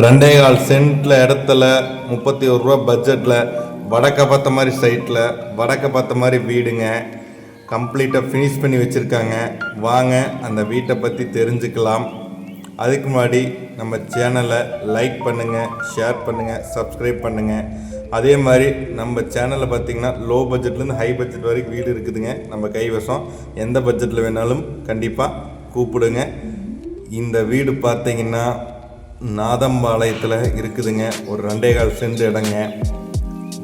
ரெண்டே கால் சென்ட்ல இடத்துல முப்பத்தி ஒரு ரூபா பட்ஜெட்டில் வடக்க பார்த்த மாதிரி சைட்டில் வடக்க பார்த்த மாதிரி வீடுங்க. கம்ப்ளீட்டாக ஃபினிஷ் பண்ணி வச்சுருக்காங்க. வாங்க அந்த வீட்டை பற்றி தெரிஞ்சுக்கலாம். அதுக்கு முன்னாடி நம்ம சேனலை லைக் பண்ணுங்கள் ஷேர் பண்ணுங்கள் சப்ஸ்கிரைப் பண்ணுங்கள் அதே மாதிரி நம்ம சேனலில் பார்த்தீங்கன்னா லோ பட்ஜெட்லேருந்து ஹை பட்ஜெட் வரைக்கும் வீடு இருக்குதுங்க. நம்ம கைவசம். எந்த பட்ஜெட்டில் வேணாலும் கண்டிப்பாக கூப்பிடுங்க. இந்த வீடு பார்த்திங்கன்னா நாதம்பாளையத்தில் இருக்குதுங்க. ஒரு ரெண்டே கால் சென்ட் இடங்க.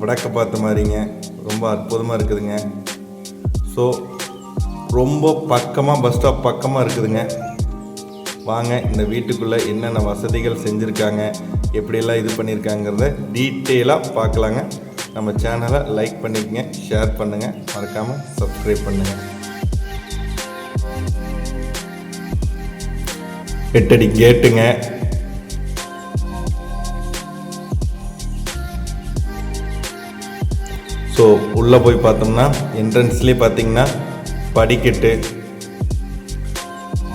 வடக்க பார்த்த மாதிரிங்க. ரொம்ப அற்புதமாக இருக்குதுங்க. ஸோ ரொம்ப பக்கமாக பஸ் ஸ்டாப் பக்கமாக இருக்குதுங்க. வாங்க இந்த வீட்டுக்குள்ளே என்னென்ன வசதிகள் செஞ்சுருக்காங்க எப்படியெல்லாம் இது பண்ணியிருக்காங்கிறத டீட்டெயிலாக பார்க்கலாங்க. நம்ம சேனலை லைக் பண்ணிக்கங்க ஷேர் பண்ணுங்கள் மறக்காமல் சப்ஸ்கிரைப் பண்ணுங்கள் எட்டடி கேட்டுங்க ஸோ உள்ளே போய் பார்த்தோம்னா என்ட்ரன்ஸ்லேயே பார்த்தீங்கன்னா படிக்கட்டு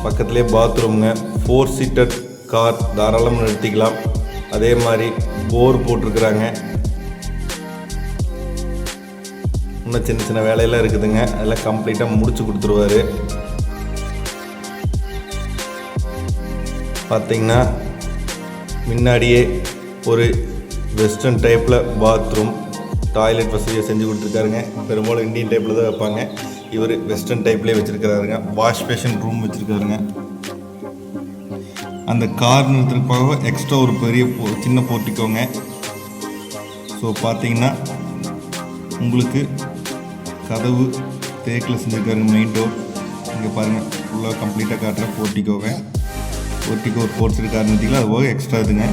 பக்கத்துலேயே பாத்ரூம்ங்க ஃபோர் சீட்டர் கார் தாராளமாக நிறுத்திக்கலாம். அதே மாதிரி போர் போட்டிருக்கிறாங்க. இன்னும் சின்ன சின்ன வேலையெல்லாம் இருக்குதுங்க. அதெல்லாம் கம்ப்ளீட்டாக முடிச்சு கொடுத்துருவாரு. பார்த்தீங்கன்னா முன்னாடியே ஒரு வெஸ்டர்ன் டைப்பில் பாத்ரூம் டாய்லெட் வசதியை செஞ்சு கொடுத்துருக்காருங்க. பெரும்பாலும் இந்தியன் டைப்பில் தான் வைப்பாங்க. இவர் வெஸ்டர்ன் டைப்லேயே வச்சுருக்கிறாருங்க. வாஷ் பேஷன் ரூம் வச்சுருக்காருங்க அந்த கார் நிறுத்துறதுக்காக எக்ஸ்ட்ரா ஒரு பெரிய போ- சின்ன போர்ட்டிக்கோங்க. ஸோ பார்த்தீங்கன்னா உங்களுக்கு கதவு தேக்கில் செஞ்சுருக்காருங்க மெயின் டோர் இங்கே பாருங்கள் ஃபுல்லாக கம்ப்ளீட்டாக காட்டுற போர்ட்டிக்கோங்க. போர்ட்டிக்கோ ஒரு போர்ட்ஸ் இருக்காரு அது போக எக்ஸ்ட்ரா இதுங்க.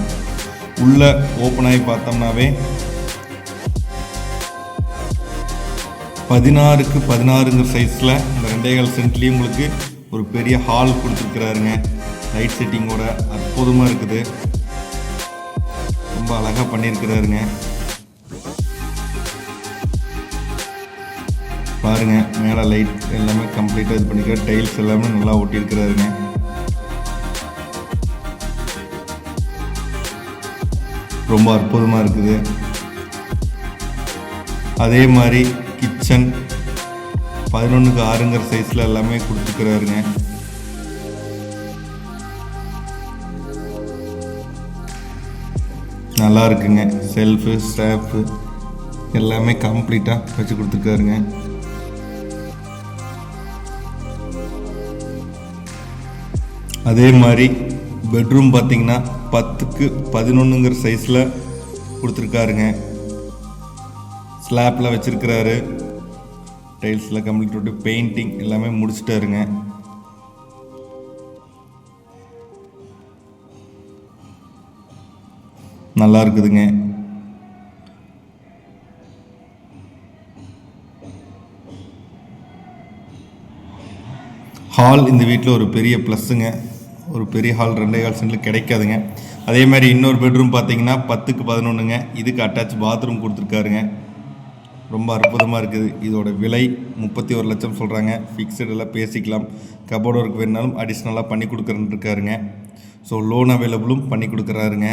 உள்ளே ஓப்பன் ஆகி பார்த்தோம்னாவே பதினாறுக்கு பதினாறுங்கிற சைஸில் இந்த ரெண்டே கால் சென்ட்லேயும் உங்களுக்கு ஒரு பெரிய ஹால் கொடுத்துருக்குறாருங்க. லைட் செட்டிங்கோட அற்புதமாக இருக்குது. ரொம்ப அழகாக பண்ணியிருக்கிறாருங்க. பாருங்க மேலே லைட் எல்லாமே கம்ப்ளீட்டாக இது பண்ணிக்கிறார் டைல்ஸ் எல்லாமே நல்லா ஒட்டியிருக்கிறாருங்க. ரொம்ப அற்புதமாக இருக்குது. அதே மாதிரி கிச்சன் பதினொன்றுக்கு ஆறுங்கிற சைஸில் எல்லாமே கொடுத்துக்கிறாருங்க நல்லா இருக்குங்க. செல்ஃபு ஸ்டாஃபு எல்லாமே கம்ப்ளீட்டாக வச்சு கொடுத்துருக்காருங்க. அதே மாதிரி பெட்ரூம் பார்த்தீங்கன்னா பத்துக்கு பதினொன்றுங்கிற சைஸில் கொடுத்துருக்காருங்க. ஸ்லாப்பில் வச்சுருக்கிறாரு. டைல்ஸில் கம்ப்ளீட் விட்டு பெயிண்டிங் எல்லாமே முடிச்சிட்டாருங்க. நல்லா இருக்குதுங்க. ஹால் இந்த வீட்டில் ஒரு பெரிய ப்ளஸ்ஸுங்க ஒரு பெரிய ஹால் ரெண்டே கால் சென்டில் கிடைக்காதுங்க. அதே மாதிரி இன்னொரு பெட்ரூம் பார்த்தீங்கன்னா பத்துக்கு பதினொன்றுங்க இதுக்கு அட்டாச் பாத்ரூம் கொடுத்துருக்காருங்க. ரொம்ப அற்புதமாக இருக்குது. இதோட விலை முப்பத்தி ஒரு லட்சம் சொல்கிறாங்க ஃபிக்ஸடெல்லாம் பேசிக்கலாம். கபோர்டு ஒர்க் வேணுனாலும் அடிஷ்னலாக பண்ணி கொடுக்குறேன்னு இருக்காருங்க. ஸோ லோன் அவைலபிளும் பண்ணி கொடுக்குறாருங்க.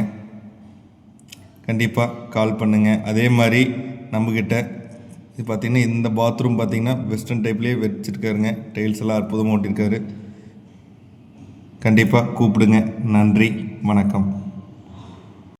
கண்டிப்பாக கால் பண்ணுங்கள் அதே மாதிரி நம்மக்கிட்ட இது பார்த்திங்கன்னா இந்த பாத்ரூம் பார்த்திங்கன்னா வெஸ்டர்ன் டைப்லேயே வச்சுருக்காருங்க. டைல்ஸ் எல்லாம் அற்புதமாக ஓட்டியிருக்காரு கண்டிப்பாக கூப்பிடுங்க. நன்றி. வணக்கம்.